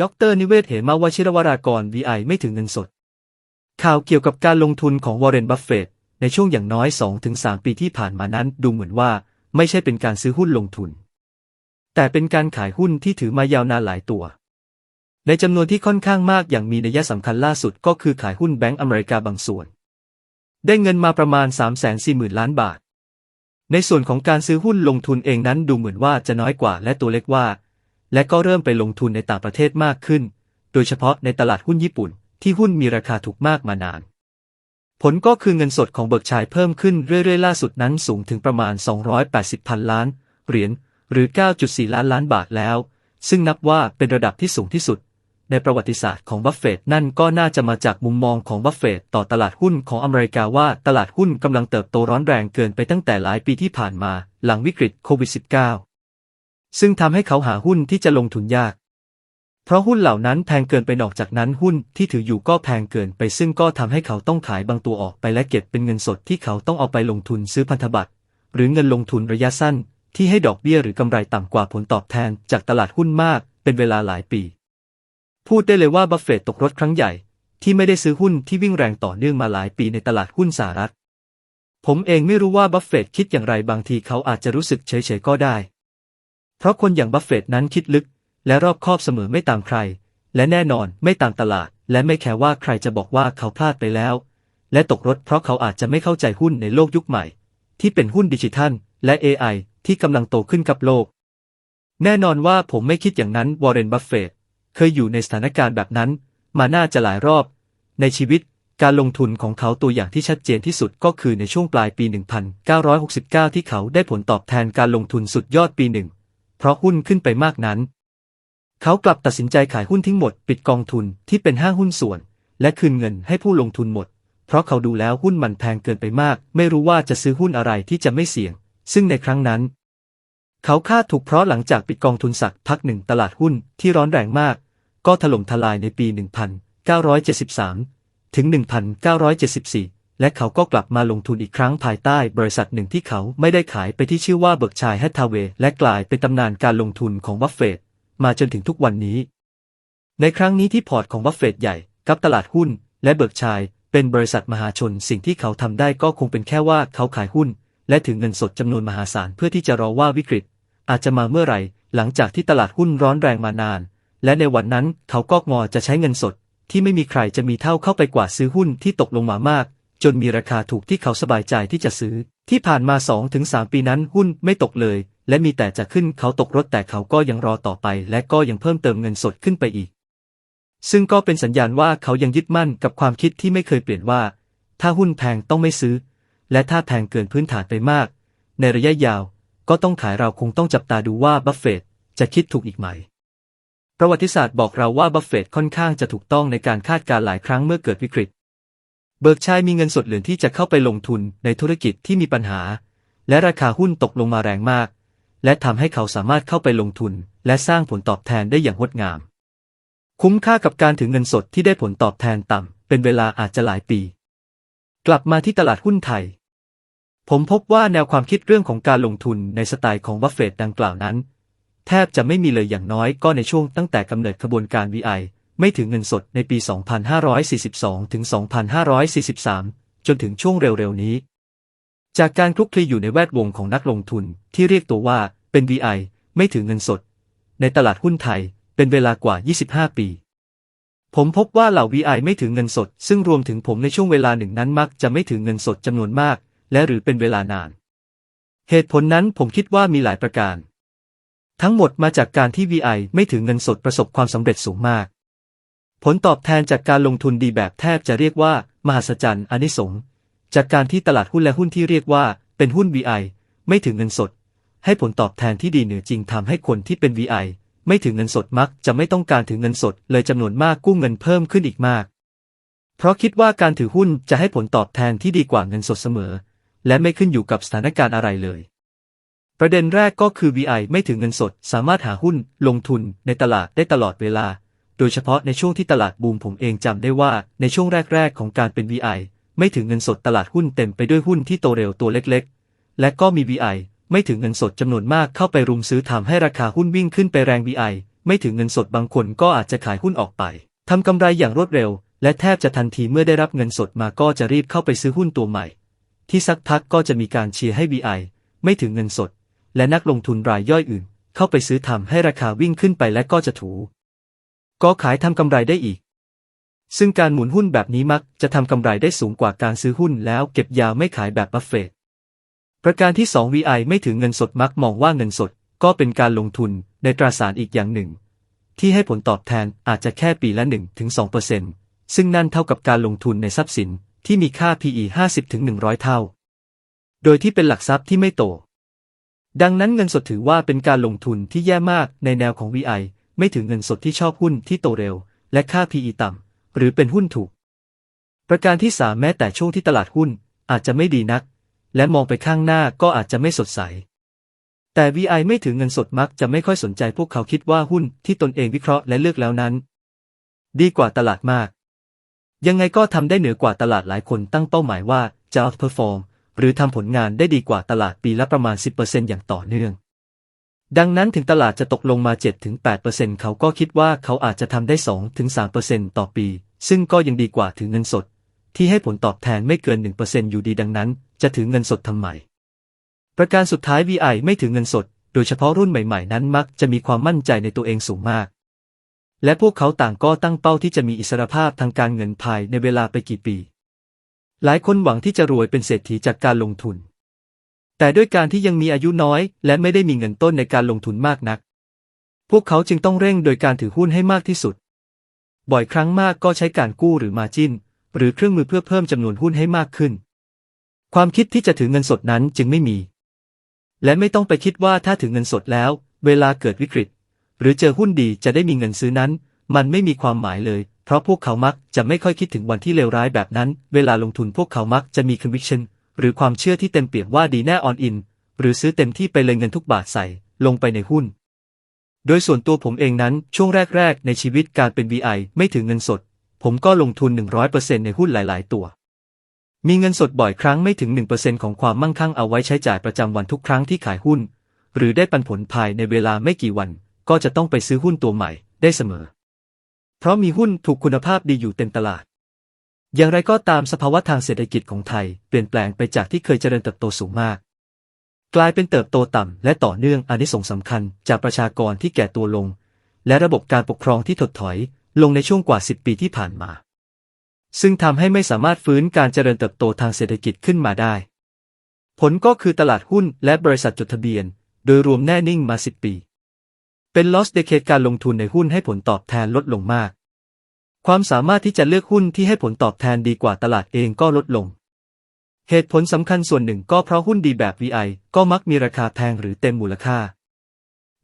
ดร นิเวศ เหมาวชิรวรากร VI ไม่ถึงเงินสด ข่าวเกี่ยวกับการลงทุนของวอร์เรน บัฟเฟตในช่วงอย่างน้อย 2-3 ปีที่ผ่านมานั้นดูเหมือนว่าไม่ใช่เป็นการซื้อหุ้นลงทุน แต่เป็นการขายหุ้นที่ถือมายาวนานหลายตัว ในจำนวนที่ค่อนข้างมากอย่างมีนัยสำคัญล่าสุดก็คือขายหุ้นแบงก์อเมริกาบางส่วน ได้เงินมาประมาณ 340,000 ล้านบาท ในส่วนของการซื้อหุ้นลงทุนเองนั้นดูเหมือนว่าจะน้อยกว่าและตัวเล็กว่า และก็เริ่มไปลงทุนในต่างประเทศมากขึ้น โดยเฉพาะในตลาดหุ้นญี่ปุ่น ที่หุ้นมีราคาถูกมากมานาน ผลก็คือเงินสดของเบิร์กชัยเพิ่มขึ้นเรื่อยๆล่าสุดนั้นสูงถึงประมาณ 280พันล้านเหรียญหรือ 9.4 ล้านล้านบาทแล้ว ซึ่งนับว่าเป็นระดับที่สูงที่สุด ในประวัติศาสตร์ของบัฟเฟตนั่นก็น่าจะมาจากมุมมองของบัฟเฟตต่อตลาดหุ้นของอเมริกาว่าตลาดหุ้นกำลังเติบโตร้อนแรงเกินไปตั้งแต่หลายปีที่ผ่านมา หลังวิกฤตโควิด -19 ซึ่งทำให้เขาหาหุ้นที่จะลงทุนยาก เพราะหุ้นเหล่านั้นแพงเกินไปนอกจากนั้นหุ้นที่ถืออยู่ก็แพงเกินไป ซึ่งก็ทำให้เขาต้องขายบางตัวออกไปและเก็บเป็นเงินสดที่เขาต้องเอาไปลงทุนซื้อพันธบัตรหรือเงินลงทุนระยะสั้น ที่ให้ดอกเบี้ยหรือกำไรต่ำกว่าผลตอบแทนจากตลาดหุ้นมาก เป็นเวลาหลายปี พูดได้เลยว่าบัฟเฟตตกรถครั้งใหญ่ที่ไม่ได้ซื้อหุ้นที่วิ่งแรงต่อเนื่องมาหลายปีในตลาดหุ้นสหรัฐ ผมเองไม่รู้ว่าบัฟเฟตคิดอย่างไรบางทีเขาอาจจะรู้สึกเฉยๆก็ได้ เพราะคนอย่างบัฟเฟตนั้นคิดลึก และรอบคอบเสมอไม่ตามใคร และแน่นอนไม่ตามตลาด และไม่แคร์ว่าใครจะบอกว่าเขาพลาดไปแล้ว และตกรถเพราะเขาอาจจะไม่เข้าใจหุ้นในโลกยุคใหม่ ที่เป็นหุ้นดิจิทัล และ AI ที่กำลังโตขึ้นกับโลก แน่นอนว่าผมไม่คิดอย่างนั้นวอร์เรนบัฟเฟตเคยอยู่ในสถานการณ์แบบนั้น มาน่าจะหลายรอบ ในชีวิตการลงทุนของเขาตัวอย่างที่ชัดเจนที่สุดก็คือในช่วงปลายปี 1969 ที่เขาได้ผลตอบแทนการลงทุนสุดยอดปีหนึ่ง เพราะหุ้นขึ้นไปมากนั้น เขากลับตัดสินใจขายหุ้นทิ้งหมด ปิดกองทุนที่เป็นห้างหุ้นส่วน และคืนเงินให้ผู้ลงทุนหมด เพราะเขาดูแล้วหุ้นมันแพงเกินไปมาก ไม่รู้ว่าจะซื้อหุ้นอะไรที่จะไม่เสี่ยง ซึ่งในครั้งนั้น เขาคาดถูกเพราะหลังจากปิดกองทุนสักพักหนึ่งตลาดหุ้นที่ร้อนแรงมาก ก็ถล่มทลายในปี 1973 ถึง 1974 และเขาก็กลับมาลงทุนอีกครั้งภายใต้บริษัทหนึ่งที่เขาไม่ได้ขายไปที่ชื่อว่าเบิร์กชัยแฮททาเวและกลายเป็นตำนานการลงทุนของบัฟเฟตมาจนถึงทุกวันนี้ ในครั้งนี้ที่พอร์ตของบัฟเฟตใหญ่กับตลาดหุ้น และเบิร์กชัยเป็นบริษัทมหาชนสิ่งที่เขาทำได้ก็คงเป็นแค่ว่าเขาขายหุ้น และถือเงินสดจำนวนมหาศาลเพื่อที่จะรอว่าวิกฤต อาจจะมาเมื่อไหร่ หลังจากที่ตลาดหุ้นร้อนแรงมานาน และในวันนั้นเขาก็งอจะใช้เงินสด ที่ไม่มีใครจะมีเท่าเข้าไปกว่าซื้อหุ้นที่ตกลงมามาก จนมีราคาถูกที่เขาสบายใจที่จะซื้อ ที่ผ่านมา 2-3 ปีนั้นหุ้นไม่ตกเลย และมีแต่จะขึ้นเขาตกรถแต่เขาก็ยังรอต่อไป และก็ยังเพิ่มเติมเงินสดขึ้นไปอีก ซึ่งก็เป็นสัญญาณว่าเขายังยึดมั่นกับความคิดที่ไม่เคยเปลี่ยนว่า ถ้าหุ้นแพงต้องไม่ซื้อ และถ้าแพงเกินพื้นฐานไปมาก ในระยะยาว ก็ต้องขายเราคงต้องจับตาดูว่าบัฟเฟตจะคิดถูกอีกไหมประวัติศาสตร์บอกเราว่าบัฟเฟตค่อนข้างจะถูกต้องในการคาดการณ์หลายครั้งเมื่อเกิดวิกฤต เบิร์กชัยมีเงินสดเหลือที่จะเข้าไปลงทุนในธุรกิจที่มีปัญหา และราคาหุ้นตกลงมาแรงมาก และทำให้เขาสามารถเข้าไปลงทุน และสร้างผลตอบแทนได้อย่างงดงาม คุ้มค่ากับการถือเงินสดที่ได้ผลตอบแทนต่ำเป็นเวลาอาจจะหลายปี กลับมาที่ตลาดหุ้นไทย ผมพบว่าแนวความคิดเรื่องของการลงทุนในสไตล์ของบัฟเฟตดังกล่าวนั้น แทบจะไม่มีเลยอย่างน้อยก็ในช่วงตั้งแต่กำเนิดขบวนการ VI ไม่ถึงเงินสดในปี 2542 ถึง 2543 จนถึงช่วงเร็วๆนี้ จากการคลุกคลีอยู่ในแวดวงของนักลงทุนที่เรียกตัวว่าเป็น VI ไม่ถึงเงินสด ในตลาดหุ้นไทยเป็นเวลากว่า 25 ปี ผมพบว่าเหล่า VI ไม่ถึงเงินสด ซึ่งรวมถึงผมในช่วงเวลาหนึ่งนั้นมักจะไม่ถึงเงินสดจำนวนมาก และหรือเป็นเวลานาน เหตุผลนั้นผมคิดว่ามีหลายประการ ทั้งหมดมาจากการที่ VI ไม่ถึงเงินสดประสบความสำเร็จสูงมาก ผลตอบแทนจากการลงทุนดีแบบแทบจะเรียกว่า มหัศจรรย์อนิสงส์จากการที่ตลาดหุ้นและหุ้นที่เรียกว่าเป็นหุ้น VI ไม่ถึงเงินสด ให้ผลตอบแทนที่ดีเหนือจริงทำให้คนที่เป็น VI ไม่ถึงเงินสดมักจะไม่ต้องการถือเงินสด เลยจำนวนมากกู้เงินเพิ่มขึ้นอีกมาก เพราะคิดว่าการถือหุ้นจะให้ผลตอบแทนที่ดีกว่าเงินสดเสมอ และไม่ขึ้นอยู่กับสถานการณ์อะไรเลย ประเด็นแรกก็คือ VI ไม่ถึงเงินสด สามารถหาหุ้นลงทุนในตลาดได้ตลอดเวลา โดยเฉพาะในช่วงที่ตลาดบูมผมเองจำได้ว่าในช่วงแรก ๆ ของการเป็น VI ไม่ถึงเงินสดตลาดหุ้นเต็มไปด้วยหุ้นที่โตเร็วตัวเล็กๆ และก็มี VI ไม่ถึงเงินสดจำนวนมากเข้าไปรุมซื้อทำให้ราคาหุ้นวิ่งขึ้นไปแรง VI ไม่ถึงเงินสดบางคนก็อาจจะขายหุ้นออกไปทำกำไรอย่างรวดเร็ว และแทบจะทันทีเมื่อได้รับเงินสดมาก็จะรีบเข้าไปซื้อหุ้นตัวใหม่ ที่สักพักก็จะมีการเชียร์ให้ VI ไม่ถึงเงินสด และนักลงทุนรายย่อยอื่น เข้าไปซื้อทำให้ราคาวิ่งขึ้นไปและก็จะถู ก็ขายทำกำไรได้อีก ซึ่งการหมุนหุ้นแบบนี้มักจะทำกำไรได้สูงกว่าการซื้อหุ้นแล้วเก็บยาวไม่ขายแบบบัฟเฟตประการที่ 2 VI ไม่ถึงเงินสดมักมองว่าเงินสด ก็เป็นการลงทุนในตราสารอีกอย่างหนึ่ง ที่ให้ผลตอบแทนอาจจะแค่ปีละ 1-2%ซึ่งนั่นเท่ากับการลงทุนในทรัพย์สินที่มีค่า PE 50-100 เท่า โดยที่เป็นหลักทรัพย์ที่ไม่โต ดังนั้นเงินสดถือว่าเป็นการลงทุนที่แย่มากในแนวของ VI ไม่ถึงเงินสดที่ชอบหุ้นที่โตเร็ว และค่า PE ต่ำหรือเป็นหุ้นถูก ประการที่ 3 แม้แต่ช่วงที่ตลาดหุ้นอาจจะไม่ดีนัก และมองไปข้างหน้าก็อาจจะไม่สดใส แต่ VI ไม่ถึงเงินสดมักจะไม่ค่อยสนใจพวกเขาคิดว่าหุ้นที่ตนเองวิเคราะห์และเลือกแล้วนั้น ดีกว่าตลาดมาก ยังไงก็ทำได้เหนือกว่าตลาดหลายคนตั้งเป้าหมายว่าจะ outperform หรือทำผลงานได้ดีกว่าตลาดปีละประมาณ 10%อย่างต่อเนื่อง ดังนั้นถึงตลาดจะตกลงมา 7-8%เขาก็คิดว่าเขาอาจจะทำได้ 2-3%ต่อปี ซึ่งก็ยังดีกว่าถือเงินสด ที่ให้ผลตอบแทนไม่เกิน 1%อยู่ดีดังนั้น จะถือเงินสดทำไม ประการสุดท้าย VI ไม่ถือเงินสด โดยเฉพาะรุ่นใหม่ๆ นั้นมักจะมีความมั่นใจในตัวเองสูงมาก และพวกเขาต่างก็ตั้งเป้าที่จะมีอิสรภาพทางการเงินภายในเวลาไปกี่ปี หลายคนหวังที่จะรวยเป็นเศรษฐีจากการลงทุน แต่ด้วยการที่ยังมีอายุน้อย และไม่ได้มีเงินต้นในการลงทุนมากนัก พวกเขาจึงต้องเร่งโดยการถือหุ้นให้มากที่สุด บ่อยครั้งมากก็ใช้การกู้หรือมาจินหรือเครื่องมือเพื่อเพิ่มจำนวนหุ้นให้มากขึ้น ความคิดที่จะถือเงินสดนั้นจึงไม่มี และไม่ต้องไปคิดว่าถ้าถือเงินสดแล้ว เวลาเกิดวิกฤต หรือเจอหุ้นดีจะได้มีเงินซื้อนั้น มันไม่มีความหมายเลย เพราะพวกเขามักจะไม่ค่อยคิดถึงวันที่เลวร้ายแบบนั้น เวลาลงทุนพวกเขามักจะมี conviction หรือความเชื่อที่เต็มเปี่ยมว่าดีแน่ออนอิน หรือซื้อเต็มที่ไปเลยเงินทุกบาทใส่ ลงไปในหุ้น โดยส่วนตัวผมเองนั้นช่วงแรก ๆ ในชีวิตการเป็น VI ไม่ถึงเงินสด ผมก็ลงทุน 100%ในหุ้นหลาย ๆ ตัว มีเงินสดบ่อยครั้งไม่ถึง 1%ของความมั่งคั่งเอาไว้ใช้จ่ายประจำวันทุกครั้งที่ขายหุ้น หรือได้ปันผลภายในเวลาไม่กี่วัน ก็จะต้องไปซื้อหุ้นตัวใหม่ ได้เสมอ เพราะมีหุ้นถูกคุณภาพดีอยู่เต็มตลาด อย่างไรก็ตามสภาวะทางเศรษฐกิจของไทย เปลี่ยนแปลงไปจากที่เคยเจริญเติบโตสูงมาก กลายเป็นเติบโตต่ำและต่อเนื่องอันนี้ส่งสำคัญจากประชากรที่แก่ตัวลง และระบบการปกครองที่ถดถอย ลงในช่วงกว่า 10 ปีที่ผ่านมา ซึ่งทำให้ไม่สามารถฟื้นการเจริญเติบโตทางเศรษฐกิจขึ้นมาได้ ผลก็คือตลาดหุ้นและบริษัทจดทะเบียน โดยรวมแน่นิ่งมา 10 ปี เป็น loss decade การลงทุนในหุ้นให้ผลตอบแทนลดลงมาก ความสามารถที่จะเลือกหุ้นที่ให้ผลตอบแทนดีกว่าตลาดเองก็ลดลง เหตุผลสำคัญส่วนหนึ่งก็เพราะหุ้นดีแบบ VI ก็มักมีราคาแพงหรือเต็มมูลค่า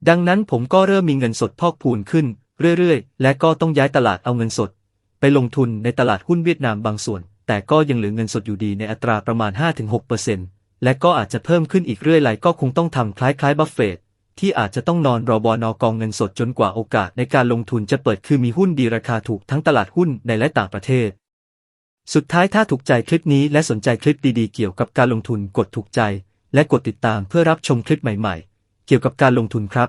ดังนั้นผมก็เริ่มมีเงินสดพอกพูนขึ้น เรื่อยๆ และก็ต้องย้ายตลาดเอาเงินสด ไปลงทุนในตลาดหุ้นเวียดนามบางส่วน แต่ก็ยังเหลือเงินสดอยู่ดีในอัตราประมาณ 5-6%และก็อาจจะเพิ่มขึ้นอีกเรื่อยๆ ก็คงต้องทำคล้ายๆ บัฟเฟต ที่อาจจะต้องนอนรอบอนอกองเงินสดจนกว่าโอกาสในการลงทุนจะเปิดคือมีหุ้นดีราคาถูกทั้งตลาดหุ้นในและต่างประเทศ สุดท้ายถ้าถูกใจคลิปนี้และสนใจคลิปดีๆเกี่ยวกับการลงทุนกดถูกใจ และกดติดตามเพื่อรับชมคลิปใหม่ๆ เกี่ยวกับการลงทุนครับ